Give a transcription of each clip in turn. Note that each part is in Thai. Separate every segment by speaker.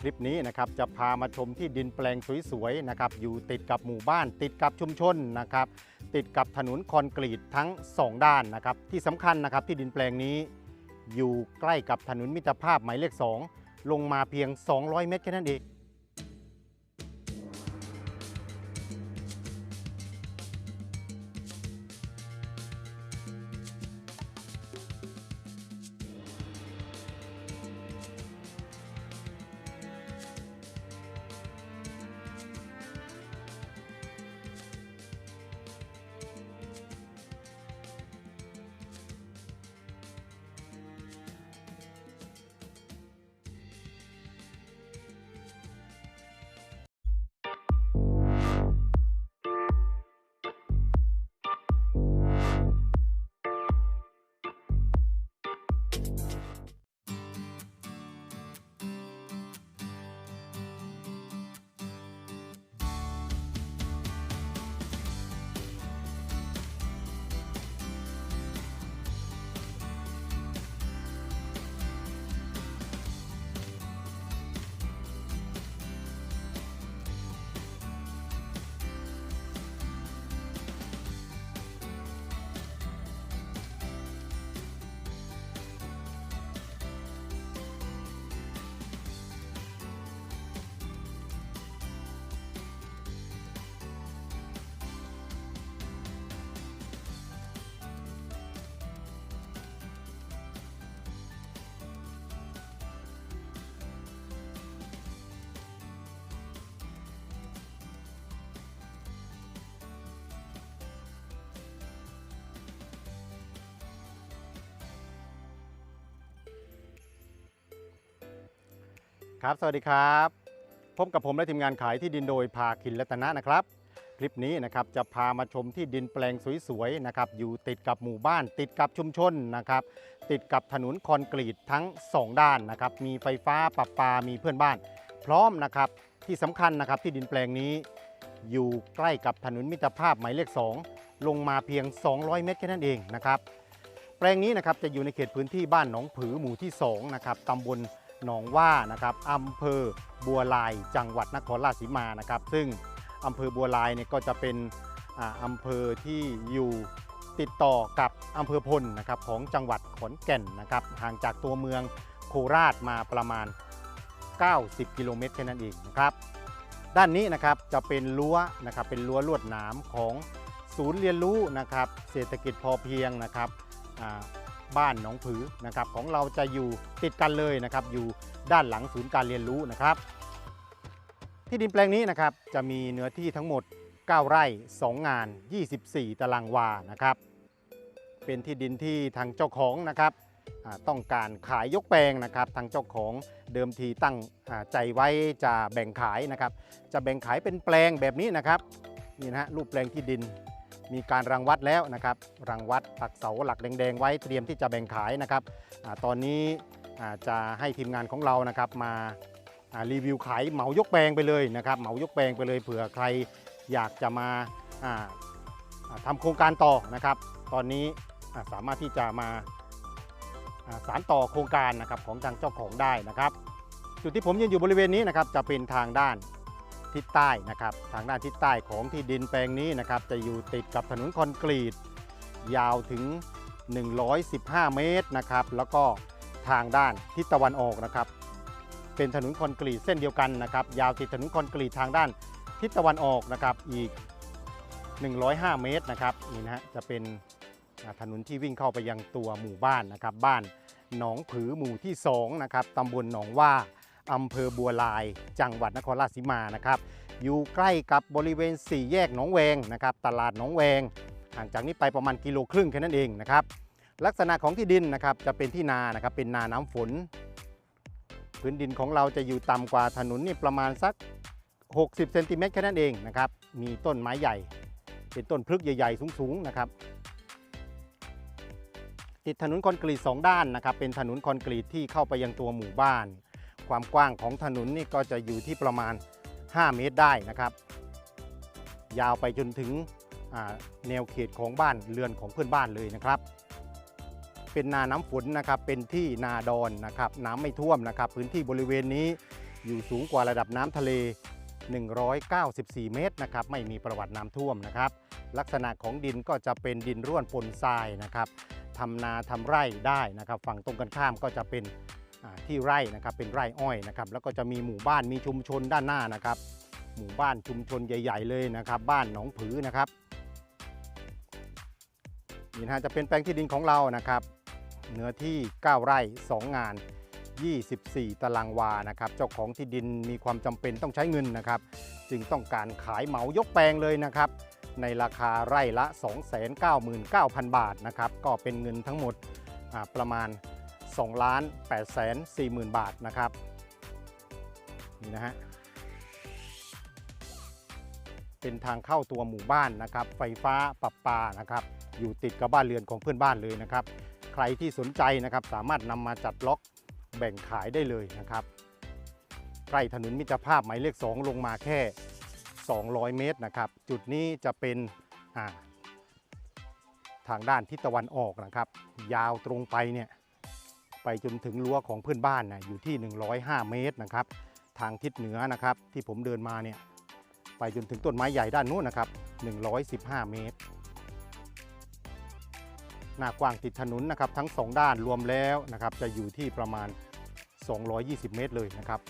Speaker 1: คลิปนี้นะครับจะพามาชมที่ดินแปลงสวยๆนะครับอยู่ติดกับหมู่บ้าน ติดกับชุมชนนะครับติดกับถนนคอนกรีตทั้ง 2 ด้านนะครับที่สำคัญนะครับที่ดินแปลงนี้ อยู่ใกล้กับถนนมิตรภาพหมายเลข 2 ลงมาเพียง 200 เมตรแค่นั้นเอง ครับ สวัสดีครับ พบกับผมและทีมงานขายที่ดินโดยภาคินรัตนะนะครับ คลิปนี้นะครับจะพามาชมที่ดินแปลงสวยๆนะครับอยู่ติดกับหมู่บ้าน ติดกับชุมชนนะครับติดกับถนนคอนกรีตทั้ง 2 ด้านนะครับมีไฟฟ้าประปามีเพื่อนบ้าน พร้อมนะครับที่สำคัญนะครับที่ดินแปลงนี้ อยู่ใกล้กับถนนมิตรภาพหมายเลข 2 ลงมาเพียง 200 เมตรแค่นั้นเองนะครับแปลงนี้นะครับจะอยู่ในเขตพื้นที่บ้านหนองผือหมู่ที่2นะครับตำบล หนองว่านะครับอำเภอบัวลายจังหวัดนครราชสีมานะครับ ซึ่งอำเภอบัวลายเนี่ยก็จะเป็นอ่าอำเภอที่อยู่ติดต่อกับอำเภอพลนะครับของจังหวัดขอนแก่นนะครับห่างจากตัวเมืองโคราชมาประมาณ 90 กิโลเมตรแค่นั้นเองนะครับด้านนี้นะครับจะเป็นรั้วนะครับเป็นรั้วลวดหนามของศูนย์เรียนรู้นะครับเศรษฐกิจพอเพียงนะครับ บ้านหนองผือนะครับของเราจะอยู่ติดกันเลยนะครับ อยู่ด้านหลังศูนย์การเรียนรู้นะครับ ที่ดินแปลงนี้นะครับจะมีเนื้อที่ทั้งหมด 9 ไร่ 2 งาน 24 ตารางวานะครับ เป็นที่ดินที่ทางเจ้าของนะครับต้องการขายยกแปลงนะครับ ทางเจ้าของเดิมทีตั้งใจไว้จะแบ่งขายนะครับ จะแบ่งขายเป็นแปลงแบบนี้นะครับนี่นะฮะรูปแปลงที่ดิน มีการรังวัดแล้วนะครับรังวัดปักเสาหลักแดงๆไว้เตรียมที่จะแบ่งขายนะครับอตอนนี้จะให้ทีมงานของเรานะครับมารีวิวขายเหมายกแปลงไปเลยนะครับเหมายกแปลงไปเลยเผื่อใครอยากจะมาอ่าอ่าทำโครงการต่อนะครับ ตอนนี้สามารถที่จะมาอ่าสารต่อโครงการนะครับของทางเจ้าของได้นะครับ จุดที่ผมยืนอยู่บริเวณนี้นะครับจะเป็นทางด้าน ทิศใต้นะครับ ทางด้านทิศใต้ของที่ดินแปลงนี้นะครับ จะอยู่ติดกับถนนคอนกรีต ยาวถึง 115 เมตรนะครับ แล้วก็ทางด้านทิศตะวันออกนะครับ เป็นถนนคอนกรีตเส้นเดียวกันนะครับ ยาวติดถนนคอนกรีตทางด้านทิศตะวันออกนะครับอีก 105 เมตรนะครับนี่นะฮะจะเป็นถนนที่วิ่งเข้าไปยังตัวหมู่บ้านนะครับ บ้านหนองผือหมู่ที่2นะครับตำบลหนองว่า อำเภอบัวลาย จังหวัดนครราชสีมานะครับ อยู่ใกล้กับบริเวณ 4 แยกหนองแวงนะครับ ตลาดหนองแวง ห่างจากนี้ไปประมาณกิโลครึ่งแค่นั้นเองนะครับ ลักษณะของที่ดินนะครับจะเป็นที่นานะครับ เป็นนาน้ำฝน พื้นดินของเราจะอยู่ต่ำกว่าถนนนี่ประมาณสัก 60เซนติเมตรแค่นั้นเองนะครับ มีต้นไม้ใหญ่ เป็นต้นพฤกษ์ใหญ่ๆ สูงๆนะครับติดถนนคอนกรีตสองด้านนะครับเป็นถนนคอนกรีตที่เข้าไปยังตัวหมู่บ้าน ความกว้างของถนนนี่ก็จะอยู่ที่ประมาณ 5 เมตรได้นะครับ ยาวไปจนถึงแนวเขตของบ้านเรือนของเพื่อนบ้านเลยนะครับ เป็นนาน้ำฝนนะครับเป็นที่นาดอนนะครับน้ำไม่ท่วมนะครับ พื้นที่บริเวณนี้อยู่สูงกว่าระดับน้ำทะเล 194 เมตรนะครับไม่มีประวัติน้ำท่วมนะครับ ลักษณะของดินก็จะเป็นดินร่วนปนทรายนะครับทำนาทำไร่ได้นะครับ ฝั่งตรงกันข้ามก็จะเป็น ที่ไร่นะครับเป็นไร่อ้อยนะครับแล้วก็จะมีหมู่บ้านมีชุมชนด้านหน้านะครับ หมู่บ้านชุมชนใหญ่ ๆ เลยนะครับ บ้านหนองผือนะครับนี่นะจะเป็นแปลงที่ดินของเรานะครับเนื้อที่ 9 ไร่ 2 งาน 24 ตารางวานะครับ เจ้าของที่ดินมีความจำเป็นต้องใช้เงินนะครับ จึงต้องการขายเหมายกแปลงเลยนะครับ ในราคาไร่ละ 299,000 บาทนะครับ ก็เป็นเงินทั้งหมดประมาณ 2ล้าน8แสน40,000บาทนะครับ นี่นะฮะ เป็นทางเข้าตัวหมู่บ้านนะครับ ไฟฟ้าปรับปานะครับ อยู่ติดกับบ้านเรือนของเพื่อนบ้านเลยนะครับ ใครที่สนใจนะครับสามารถนำมาจัดล็อกแบ่งขายได้เลยนะครับ ใกล้ถนนมิตรภาพหมายเลข 2 ลงมาแค่ 200 เมตรนะครับ จุดนี้จะเป็นทางด้านทิศตะวันออกนะครับ ยาวตรงไปเนี่ย ไปจนถึงรั้วของเพื่อนบ้านนะอยู่ที่ 105 เมตรนะครับ ทางทิศเหนือนะครับ ที่ผมเดินมาเนี่ยไปจนถึงต้นไม้ใหญ่ด้านนู้นนะครับ 115 เมตร หน้ากว้างติดถนนนะครับทั้ง 2 ด้านรวมแล้วนะครับ จะอยู่ที่ประมาณ 220 เมตรเลยนะครับ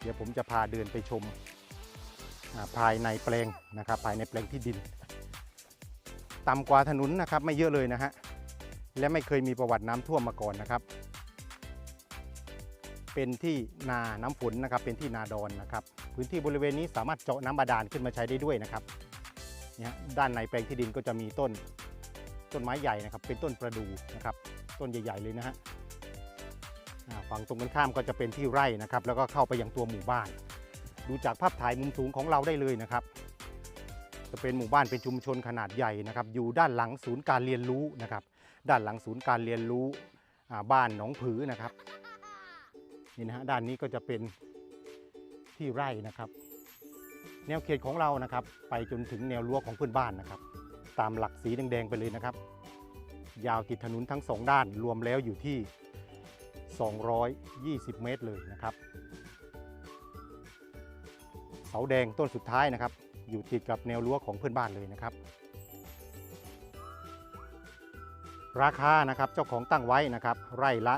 Speaker 1: เดี๋ยวผมจะพาเดินไปชมภายในแปลงนะครับ ภายในแปลงที่ดินต่ำกว่าถนนนะครับไม่เยอะเลยนะฮะ และไม่เคยมีประวัติน้ำท่วมมาก่อนนะครับ เป็นที่นาน้ำฝนนะครับ เป็นที่นาดอนนะครับ พื้นที่บริเวณนี้สามารถเจาะน้ำบาดาลขึ้นมาใช้ได้ด้วยนะครับเนี่ยด้านในแปลงที่ดินก็จะมีต้นต้นไม้ใหญ่นะครับ เป็นต้นประดู่นะครับ ต้นใหญ่ ๆ เลยนะฮะฝั่งตรงกันข้ามก็จะเป็นที่ไร่นะครับ แล้วก็เข้าไปยังตัวหมู่บ้าน ดูจากภาพถ่ายมุมสูงของเราได้เลยนะครับ จะเป็นหมู่บ้านเป็นชุมชนขนาดใหญ่นะครับ อยู่ด้านหลังศูนย์การเรียนรู้นะครับ ด้านหลังศูนย์การเรียนรู้บ้านหนองผือนะครับนี่นะฮะด้านนี้ก็จะเป็นที่ไร่นะครับ แนวเขตของเรานะครับ ไปจนถึงแนวรั้วของเพื่อนบ้านนะครับ ตามหลักสีแดงๆไปเลยนะครับ ยาวติดถนนทั้งสองด้านรวมแล้วอยู่ที่ 220 เมตรเลยนะครับเสาแดงต้นสุดท้ายนะครับ อยู่ติดกับแนวรั้วของเพื่อนบ้านเลยนะครับ ราคานะครับเจ้าของตั้งไว้นะครับไร่ละ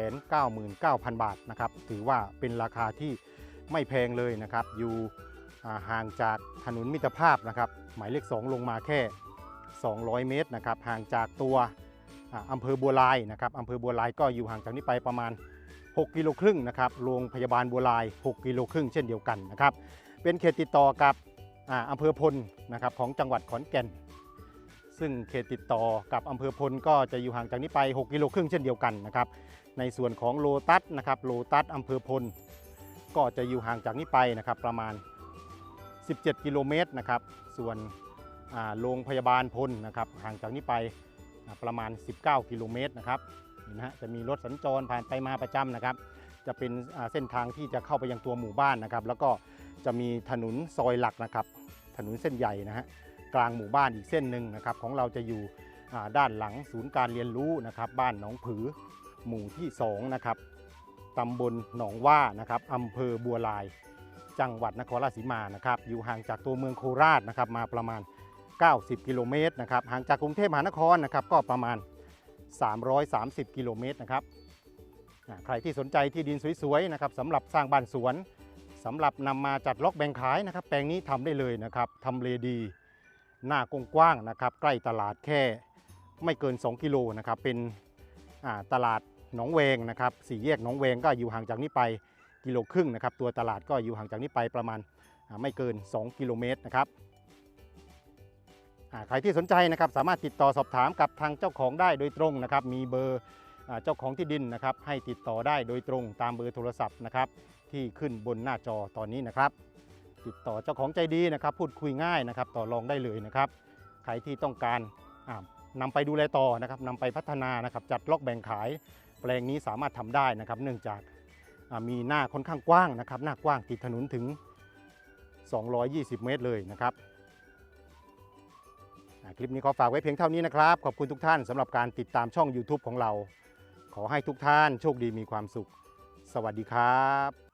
Speaker 1: 299,000 บาทนะครับถือว่าเป็นราคาที่ไม่แพงเลยนะครับ อยู่ห่างจากถนนมิตรภาพนะครับ หมายเลข 2 ลงมาแค่ 200 เมตรนะครับห่างจากตัวอ่าอำเภอบัวลายนะครับอำเภอบัวลายก็อยู่ห่างจากนี้ไปประมาณ 6 กิโลครึ่งนะครับโรงพยาบาลบัวลาย 6 กิโลครึ่งเช่นเดียวกันนะครับเป็นเขตติดต่อกับอาอำเภอพลนะครับของจังหวัดขอนแก่น ซึ่งเขตติดต่อกับอำเภอพลก็จะอยู่ห่างจากนี้ไป 6 กิโลครึ่งเช่นเดียวกันนะครับในส่วนของโลตัสนะครับโลตัสอำเภอพล ก็จะอยู่ห่างจากนี้ไปนะครับประมาณ 17 กิโลเมตรนะครับส่วนโรงพยาบาลพลนะครับห่างจากนี้ไปประมาณ 19 กิโลเมตรนะครับนไหมฮะจะมีรถสัญจรผ่านไปมาประจำนะครับ จะเป็นเส้นทางที่จะเข้าไปยังตัวหมู่บ้านนะครับ แล้วก็จะมีถนนซอยหลักนะครับ ถนนเส้นใหญ่นะฮะ กลางหมู่บ้านอีกเส้นหนึ่งนะครับของเราจะอยู่ด้านหลังศูนย์การเรียนรู้นะครับบ้านหนองผือหมู่ที่2นะครับตำบลหนองว่านะครับอำเภอบัวลาย จังหวัดนครราชสีมานะครับอยู่ห่างจากตัวเมืองโคราชนะครับมาประมาณ 90 กิโลเมตรนะครับห่างจากกรุงเทพมหานครนะครับก็ประมาณ 330 กิโลเมตรนะครับใครที่สนใจที่ดินสวยๆนะครับสำหรับสร้างบ้านสวนสำหรับนำมาจัดล็อกแบ่งขายนะครับ แปลงนี้ทำได้เลยนะครับทำเลดี หน้ากว้างๆนะครับ ใกล้ตลาดแค่ไม่เกิน 2 กิโลนะครับเป็นตลาดหนองเวงนะครับสี่แยกหนองเวงก็อยู่ห่างจากนี้ไปกิโลครึ่งนะครับ ตัวตลาดก็อยู่ห่างจากนี้ไปประมาณไม่เกิน 2 กิโลเมตรนะครับใครที่สนใจนะครับสามารถติดต่อสอบถามกับทางเจ้าของได้โดยตรงนะครับ มีเบอร์เจ้าของที่ดินนะครับ ให้ติดต่อได้โดยตรงตามเบอร์โทรศัพท์นะครับ ที่ขึ้นบนหน้าจอตอนนี้นะครับ ติดต่อเจ้าของใจดีนะครับ พูดคุยง่ายนะครับ ต่อรองได้เลยนะครับ ใครที่ต้องการอ่านำไปดูแลต่อนะครับนำไปพัฒนานะครับ จัดล็อกแบ่งขาย แปลงนี้สามารถทำได้นะครับ เนื่องจากมีหน้าค่อนข้างกว้างนะครับ หน้ากว้างติดถนนถึง 220 เมตรเลยนะครับคลิปนี้ขอฝากไว้เพียงเท่านี้นะครับ ขอบคุณทุกท่านสำหรับการติดตามช่อง YouTube ของเรา ขอให้ทุกท่านโชคดีมีความสุข สวัสดีครับ